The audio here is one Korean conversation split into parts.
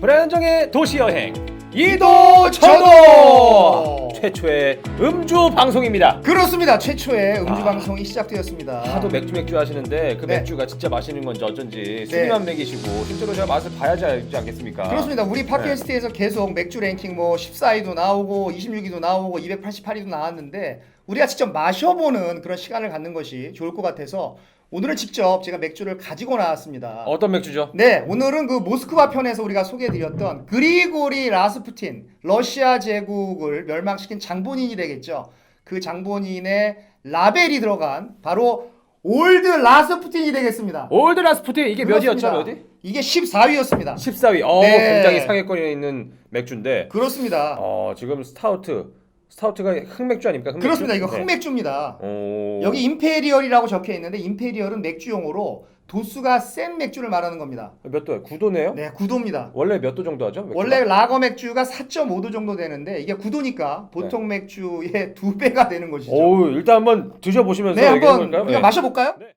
불안정의 도시 여행 이도 저도! 최초의 음주 방송입니다. 그렇습니다. 최초의 음주 아. 방송이 시작되었습니다. 하도 맥주 맥주 하시는데 그 네. 맥주가 진짜 맛있는 건지 어쩐지 술만 먹이시고 실제로 제가 맛을 봐야지 알지 않겠습니까? 그렇습니다. 우리 네. 팟캐스트에서 계속 맥주 랭킹 뭐 14위도 나오고 26위도 나오고 288위도 나왔는데 우리가 직접 마셔보는 그런 시간을 갖는 것이 좋을 것 같아서 오늘은 직접 제가 맥주를 가지고 나왔습니다. 어떤 맥주죠? 네, 오늘은 그 모스크바 편에서 우리가 소개해드렸던 그리고리 라스푸틴 러시아 제국을 멸망시킨 장본인이 되겠죠. 그 장본인의 라벨이 들어간 바로 올드 라스푸틴이 되겠습니다. 올드 라스푸틴 이게 몇이었죠? 그렇습니다. 몇이? 이게 14위였습니다. 14위. 어, 네. 굉장히 상위권에 있는 맥주인데. 그렇습니다. 어, 지금 스타우트. 스타우트가 흑맥주 아닙니까? 흑맥주? 그렇습니다. 이거 네. 흑맥주입니다. 오. 여기 임페리얼이라고 적혀 있는데 임페리얼은 맥주 용어로 도수가 센 맥주를 말하는 겁니다. 몇 도예요? 9도네요? 네, 9도입니다. 원래 몇 도 정도 하죠? 맥주가? 원래 라거 맥주가 4.5도 정도 되는데 이게 9도니까 보통 맥주의 두 배가 되는 것이죠. 네. 오, 일단 한번 드셔 보시면서 네, 한번 볼까요? 우리가 마셔 볼까요? 네.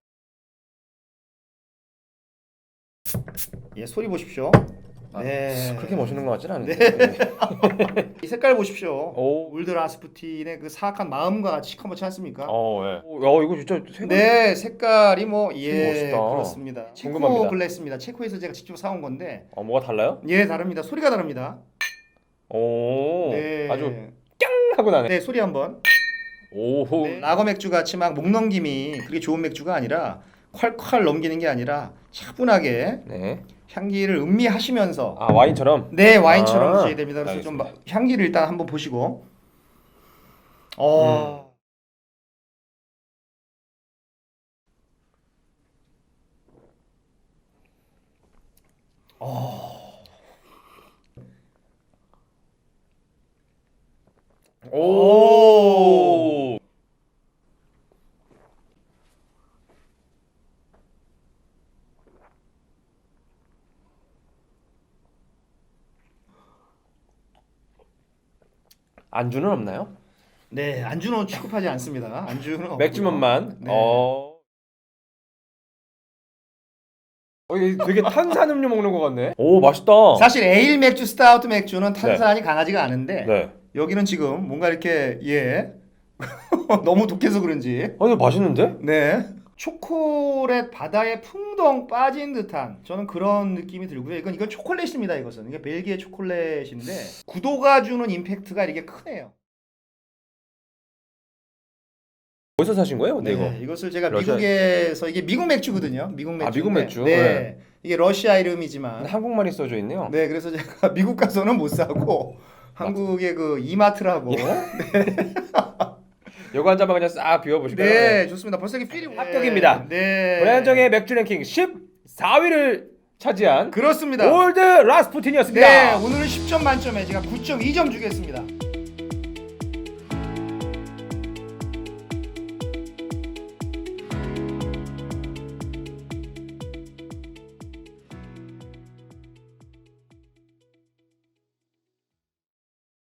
예, 소리 보십시오. 아, 네. 그렇게 멋있는 것 같지는 않은데. 네. 이 색깔 보십시오. 오. 울드 라스푸틴의 그 사악한 마음과 같이 시커멓지 않습니까? 어, 예. 오, 야, 이거 진짜 색깔 네, 색깔이 뭐 예, 멋있다. 그렇습니다. 체코 궁금합니다. 글래스입니다. 체코에서 제가 직접 사온 건데 어, 뭐가 달라요? 예, 다릅니다. 소리가 다릅니다. 오. 네. 아주 깡 하고 나네. 네, 소리 한번. 오호. 네, 라거 맥주 같이 막 목 넘김이 그게 좋은 맥주가 아니라 콸콸 넘기는 게 아니라 차분하게 네. 향기를 음미하시면서 아, 와인처럼. 네 와인처럼 아, 드셔야 됩니다. 그래서 좀 알겠습니다. 마- 향기를 일단 한번 보시고. 어. 오. 안주는 없나요? 네 안주는 취급하지 않습니다. 안주는 없고요. 맥주만만. 네. 어. 어, 이게 되게 탄산음료 먹는 것 같네. 오, 맛있다. 사실 에일 맥주, 스타우트 맥주는 탄산이 강하지가 않은데 네. 여기는 지금 뭔가 이렇게 예 너무 독해서 그런지 아, 이거 맛있는데? 네. 초콜릿 바다에 풍덩 빠진 듯한 저는 그런 느낌이 들고요. 이건 이건 초콜릿입니다. 이것은 이게 벨기에 초콜릿인데 구도가 주는 임팩트가 이렇게 크네요. 어디서 사신 거예요? 근데 네, 이거. 이것을 제가 러시아- 미국에서 이게 미국 맥주거든요. 미국 맥주. 아, 미국 맥주? 네. 네. 이게 러시아 이름이지만 한국말이 써져 있네요. 네, 그래서 제가 미국 가서는 못 사고 한국의 그 이마트라고 요거 한 잔만 그냥 싹 비워 보실까요? 네, 좋습니다. 벌써 이게 필이 합격입니다. 네. 브랜정의 맥주 랭킹 14위를 차지한 그렇습니다. 올드 라스푸틴이었습니다. 네, 오늘은 10점 만점에 제가 9.2점 주겠습니다.